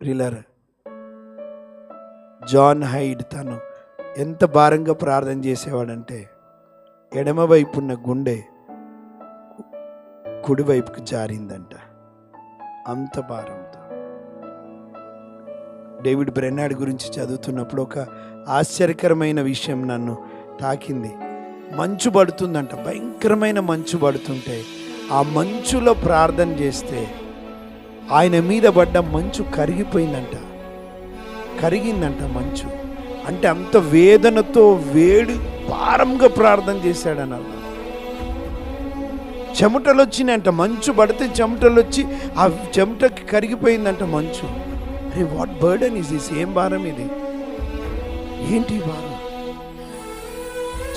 ప్రిలర్ John hide తను ఎంత భారంగా ప్రార్థన చేసేవాడంటే ఎడమవైపు ఉన్న గుండె కుడివైపుకు జారిందంట. అంత భారంతో. డేవిడ్ బ్రెన్నాడ్ గురించి చదువుతున్నప్పుడు ఒక ఆశ్చర్యకరమైన విషయం నన్ను తాకింది. మంచు పడుతుందంట భయంకరమైన మంచు పడుతుంటే ఆ మంచులో ప్రార్థన చేస్తే ఆయన మీద పడ్డ మంచు కరిగిపోయిందంట. కరిగిందంట మంచు. అంటే అంత వేదనతో వేడి భారంగా ప్రార్థన చేశాడని అర్థం. చెమటలు వచ్చినాయంట మంచు పడితే చెమటలు వచ్చి ఆ చెమటకి కరిగిపోయిందంట మంచు. అరే వాట్ బర్డన్ ఇస్ దిస్ ఏం భారం ఇది? ఏంటి భారం?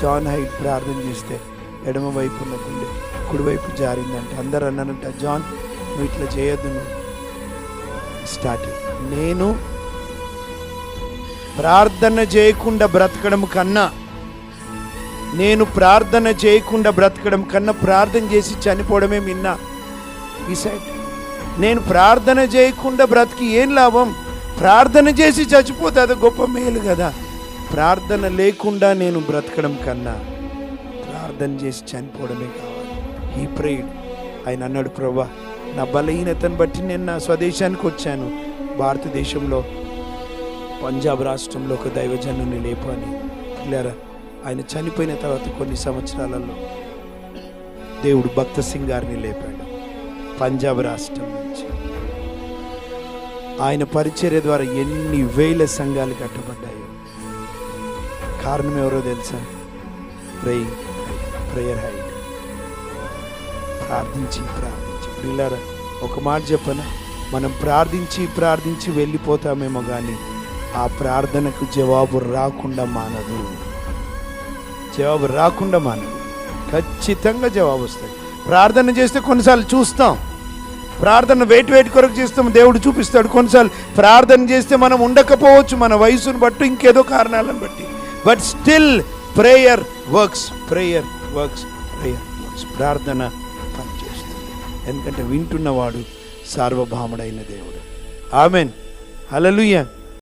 జాన్ హైట్ ప్రార్థన చేస్తే ఎడమ వైపు ఉన్న గుండె కుడివైపు జారిందంట. అందరు అన్నారంట జాన్ నువ్వు ఇట్లా చేయొద్దు నువ్వు స్టార్టింగ్ నేను ప్రార్థన చేయకుండా బ్రతకడం కన్నా నేను ప్రార్థన చేయకుండా బ్రతకడం కన్నా ప్రార్థన చేసి చనిపోవడమే మిన్నా. సైడ్ నేను ప్రార్థన చేయకుండా బ్రతికి ఏం లాభం? ప్రార్థన చేసి చచ్చిపోతే అది గొప్ప మేలు కదా. ప్రార్థన లేకుండా నేను బ్రతకడం కన్నా ప్రార్థన చేసి చనిపోవడమే కావాలి. ఈ ప్రేడ్ ఆయన అన్నాడు ప్రభా నా బలహీనతను బట్టి నేను నా స్వదేశానికి వచ్చాను. భారతదేశంలో పంజాబ్ రాష్ట్రంలో ఒక దైవజనుని లేపని. పిల్లరా ఆయన చనిపోయిన తర్వాత కొన్ని సంవత్సరాలలో దేవుడు భక్త సింగ్ గారిని లేపాడు. పంజాబ్ రాష్ట్రం నుంచి. ఆయన పరిచర్య ద్వారా ఎన్ని వేల సంఘాలు కట్టబడ్డాయో. కారణం ఎవరో తెలుసా? ప్రేయింగ్ ప్రేయర్ హైట్ ప్రార్థించి ప్రార్థన ప్రియులారా ఒక మాట చెప్పనా? మనం ప్రార్థించి ప్రార్థించి వెళ్ళిపోతామేమో కానీ ఆ ప్రార్థనకు జవాబు రాకుండా మానదు. జవాబు రాకుండా మానదు. ఖచ్చితంగా జవాబు వస్తాయి. ప్రార్థన చేస్తే కొన్నిసార్లు చూస్తాం. ప్రార్థన వెయిట్ వెయిట్ కొరకు చేస్తాం. దేవుడు చూపిస్తాడు. కొన్నిసార్లు ప్రార్థన చేస్తే మనం ఉండకపోవచ్చు. మన వయసును బట్టి ఇంకేదో కారణాలను బట్టి. But still prayer works prayer works prayer works ప్రార్థన ఎందుకంటే వింటున్నవాడు సార్వభౌముడైన దేవుడు. ఆమెన్. హల్లెలూయా.